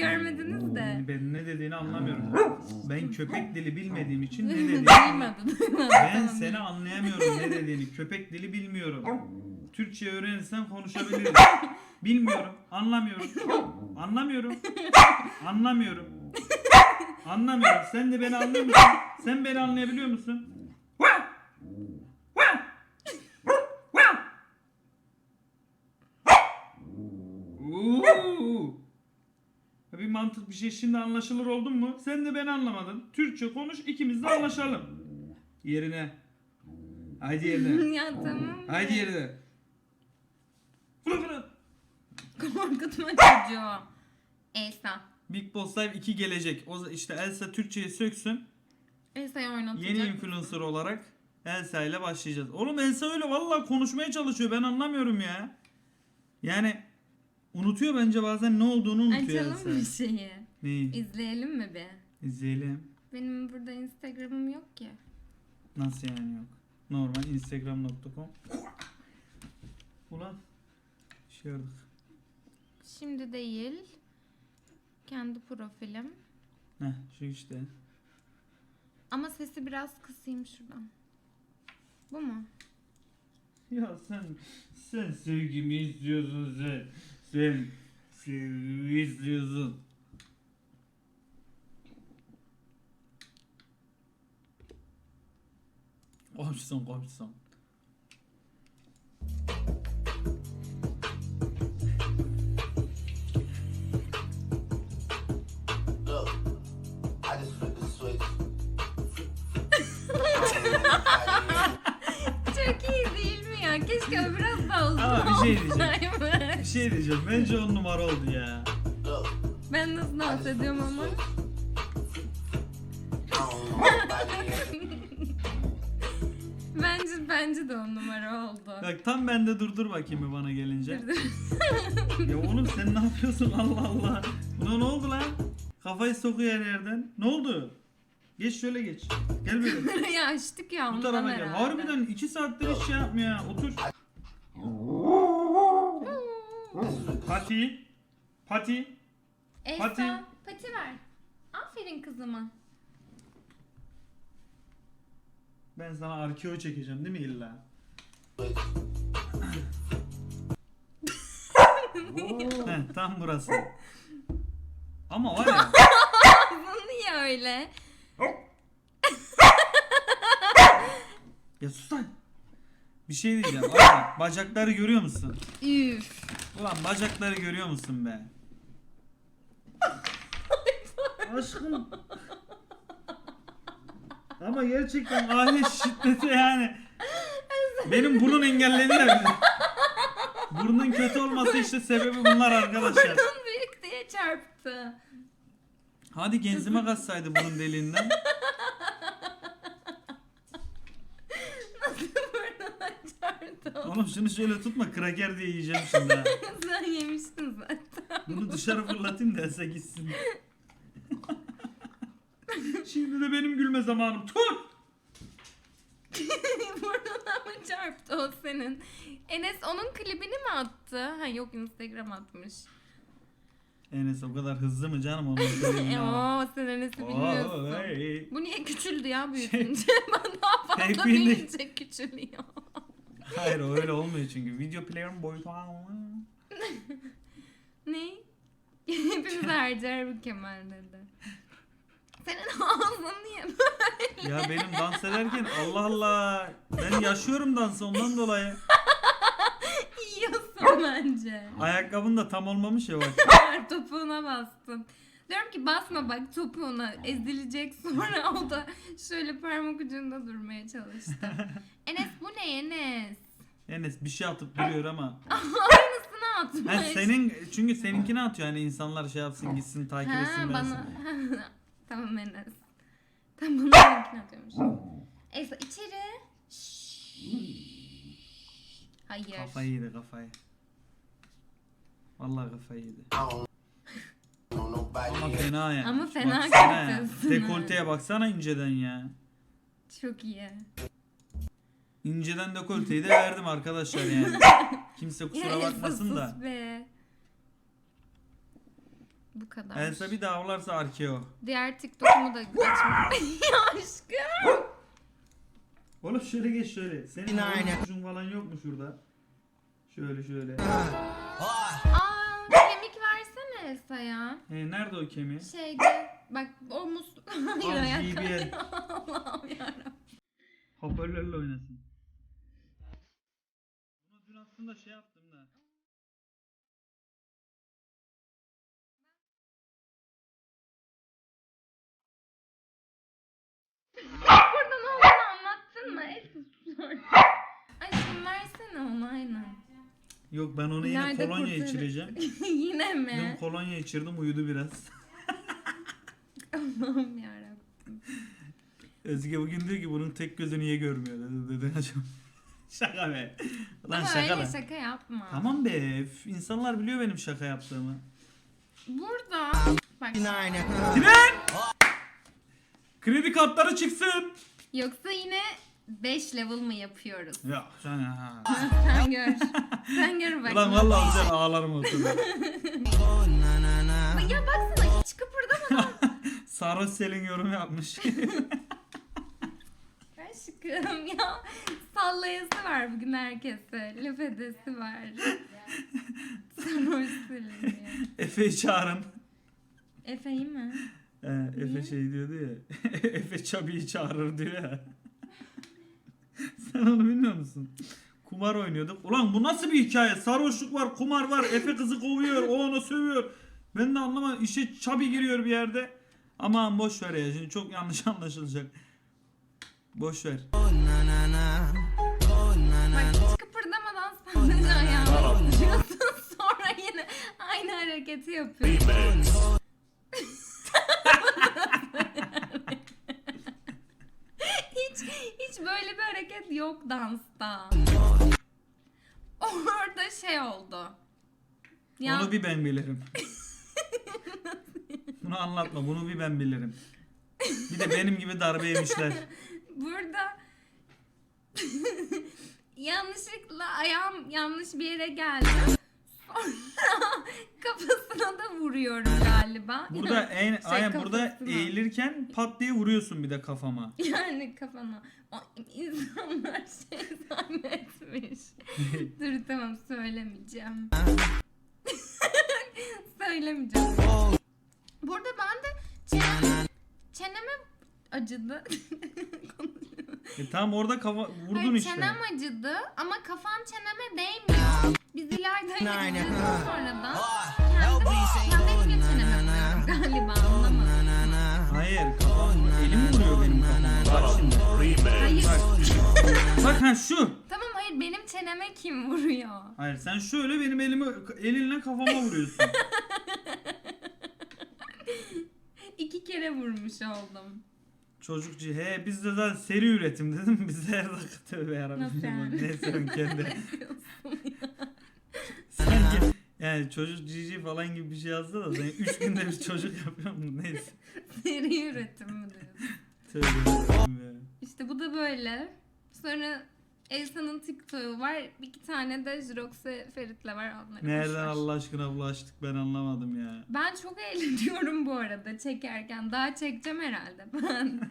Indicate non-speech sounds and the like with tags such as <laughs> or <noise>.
görmediniz de. Ben ne dediğini anlamıyorum. Ben köpek dili bilmediğim için ne <laughs> dediğini Duymadı, duymadı. Ben <laughs> seni anlayamıyorum ne dediğini. Köpek dili bilmiyorum. Türkçe öğrenirsen konuşabiliriz. <laughs> Bilmiyorum. Anlamıyorum. Anlamıyorum. Anlamıyorum. Anlamıyorum. Sen de beni anlıyor musun? Sen beni anlayabiliyor musun? Oo! Bir mantık bir şey şimdi anlaşılır oldun mu? Sen de beni anlamadın. Türkçe konuş ikimiz de anlaşalım. Yerine. Haydi yerine. <laughs> ya tamam. Haydi yerine. Fırı fırı. Korkutma çocuğu. Elsa. Big Boss Live 2 gelecek. O işte Elsa Türkçeyi söksün. Elsa'yı oynatacak. Yeni influencer olarak Elsa ile başlayacağız. Oğlum Elsa öyle vallahi konuşmaya çalışıyor. Ben anlamıyorum ya. Yani unutuyor bence bazen ne olduğunu unutuyor Açalım mı Elsa. şeyi? Neyi? İzleyelim mi bir? İzleyelim. Benim burada Instagram'ım yok ki. Nasıl yani yok? Normal instagram.com Ulan şey gördük. Şimdi değil. Kendi profilim. Heh şu işte. Ama sesi biraz kısayım şuradan. Bu mu? Ya sen sen sevgimi istiyorsun sen. Sen sevgimi istiyorsun. Komşusun komşusun. Çok iyi değil mi ya? Keşke biraz daha uzun Ama bir şey diyeceğim. Bir şey diyeceğim. Bence on numara oldu ya. Ben nasıl dans ediyorum ama? <laughs> Bence bence de on numara oldu. Bak tam bende durdur bakayım bir bana gelince. ya oğlum sen ne yapıyorsun Allah Allah. Buna ne oldu lan? Kafayı sokuyor her yerden. Ne oldu? Geç şöyle geç. Gel böyle. <laughs> ya açtık ya Bu ondan tarafa gel. herhalde. Harbiden 2 saattir hiç şey yapmıyor ya. Otur. Pati. Pati. Elsa Pati. pati. ver. Aferin kızıma. Ben sana arkeo çekeceğim değil mi illa? <laughs> Heh, tam burası. Ama var ya. Bu niye öyle? ya sus lan. Bir şey diyeceğim. Abi, bacakları görüyor musun? Üf. Ulan bacakları görüyor musun be? <laughs> Aşkım. Ama gerçekten aile şiddeti yani. Benim burun engelleniyor. bile. Burnun kötü olması işte sebebi bunlar arkadaşlar. Burnun büyük diye çarptı. Hadi genzime kaçsaydı burun deliğinden. Oğlum şunu şöyle tutma kraker diye yiyeceğim şimdi ha. <laughs> Sen yemiştin zaten. Bunu dışarı fırlatayım da Elsa gitsin. <laughs> Şimdi de benim gülme zamanım. Tut! <laughs> Burnuna mı çarptı o senin? Enes onun klibini mi attı? Ha yok Instagram atmış. Enes o kadar hızlı mı canım onun E, Oo sen Enes'i bilmiyorsun. Hey. Bu niye küçüldü ya büyütünce? Ben daha fazla Hep büyüyünce küçülüyor. Hayır o öyle olmuyor çünkü. Video player'ın boyutu. ne? <laughs> Hepimiz harcar bu Kemal dedi. Senin <laughs> ağzın niye böyle? Ya benim dans ederken Allah Allah. Ben yaşıyorum dansı ondan dolayı. <laughs> Yiyorsun bence. Ayakkabın da tam olmamış ya bak. Topuğuna bastın. Diyorum ki basma bak topuğuna ezilecek <laughs> sonra o da şöyle parmak ucunda durmaya çalıştı. <laughs> Enes bu ne Enes? Enes bir şey atıp duruyor ama. <laughs> Aynısını atmış. Ben senin çünkü seninkini atıyor hani insanlar şey yapsın gitsin takip Ha etsin bana. bensin. tamam Enes. Tam bana seninkini atıyormuş. Elsa içeri. Hayır. Kafayı yedi kafayı. Vallahi kafayı yedi. Ama fena ya. Ama fena Baksana ya. Dekolteye baksana inceden ya. Çok iyi. İnceden dekolteyi de verdim arkadaşlar yani. <laughs> Kimse kusura Ya bakmasın da. sus be. Bu kadar. Elsa bir daha avlarsa Arkeo. Diğer TikTok'umu da açmak. <laughs> ya aşkım. Oğlum şöyle geç şöyle. Senin aynı. kuşun falan yok mu şurada? Şöyle şöyle. Aa Elsa ya. He, nerede o kemiği? Şeyde bak o mus... Hayır Al ayak. BBL. Allah'ım yarabbim. Hoparlörle oynasın. Bunu dün aslında şey yaptım da. Burada ne olduğunu anlattın mı? Elsa Aşkım versene onu aynen. Yok ben onu yine Nerede kolonya kurtarır? içireceğim. <laughs> Yine Dün mi? kolonya içirdim uyudu biraz. <laughs> Allah'ım yarabbim. Özge bugün diyor ki bunun tek gözü niye görmüyor dedi. dedi. acaba. <laughs> şaka be. Lan Ama şaka öyle lan. şaka yapma. Tamam be. insanlar biliyor benim şaka yaptığımı. Burada bak. Tren! Kredi kartları çıksın. yoksa yine 5 level mı yapıyoruz? Ya sen ha. Sen gör. Sen gör bak. Ulan vallahi güzel ağlarım ortada. Ya baksana hiç kıpırdamadan. <laughs> Sarhoş Selin yorum yapmış. <laughs> Aşkım ya sallayası var bugün herkese. Laf edesi var. Sen hoşsun ya. Efe'yi çağırın. Efe iyi mi? Ee, Efe şey diyordu ya. <laughs> Efe Çabi'yi çağırır diyor ya. Sen onu bilmiyor musun? Kumar oynuyorduk. Ulan bu nasıl bir hikaye? Sarhoşluk var, kumar var. Efe kızı kovuyor, o onu sövüyor. Ben de anlamadım. İşe Çabi giriyor bir yerde. Aman boş ver ya. Şimdi çok yanlış <laughs> anlaşılacak. Boş ver. Bak hiç kıpırdamadan sadece ayağını tutuyorsun. Sonra yine aynı hareketi yapıyorsun. hiç hiç böyle bir hareket yok dansta. <laughs> Orada şey oldu. Ya Onu bir ben bilirim. <laughs> Bunu anlatma. Bunu bir ben bilirim. Bir de benim gibi darbe yemişler. <laughs> burada yanlışlıkla ayağım yanlış bir yere geldi. Sonra kafasına da vuruyorum galiba. Burada en Şey, aynen burada eğilirken pat diye vuruyorsun bir de kafama. <laughs> Yani kafana. O insanlar şey zannetmiş. <laughs> Dur tamam söylemeyeceğim. <laughs> söylemeyeceğim. Burada ben de çenem, çeneme acıdı. E tamam orada kafa vurdun Hayır, işte. çenem acıdı ama kafam çeneme değmiyor. Biz İlayda'yla Aynen. gideceğiz sonradan. Kendim, kendim çeneme vuruyorum galiba anlamadım. Hayır kafam elim vuruyor benim kafama. Bak şimdi. Hayır. Bak. Ha şu. Tamam hayır benim çeneme kim vuruyor? Hayır sen şöyle benim elimi elinle kafama vuruyorsun. <laughs> İki kere vurmuş oldum. Çocukçu he biz de zaten seri üretim dedim biz de her dakika tövbe yarabbim. Nasıl yani? Neyse kendi. <laughs> Ne diyorsun yani çocuk cici falan gibi bir şey yazdı da sen <laughs> 3 günde bir çocuk yapıyorum neyse. Seri üretim mi diyorsun? Tövbe yarabbim ya. İşte bu da böyle. Sonra Elsa'nın TikTok'u var. Bir iki tane de Jirox'e Ferit'le var. Onları Nereden ver. Allah aşkına bulaştık ben anlamadım ya. Ben çok eğleniyorum bu arada çekerken. Daha çekeceğim herhalde ben. <laughs>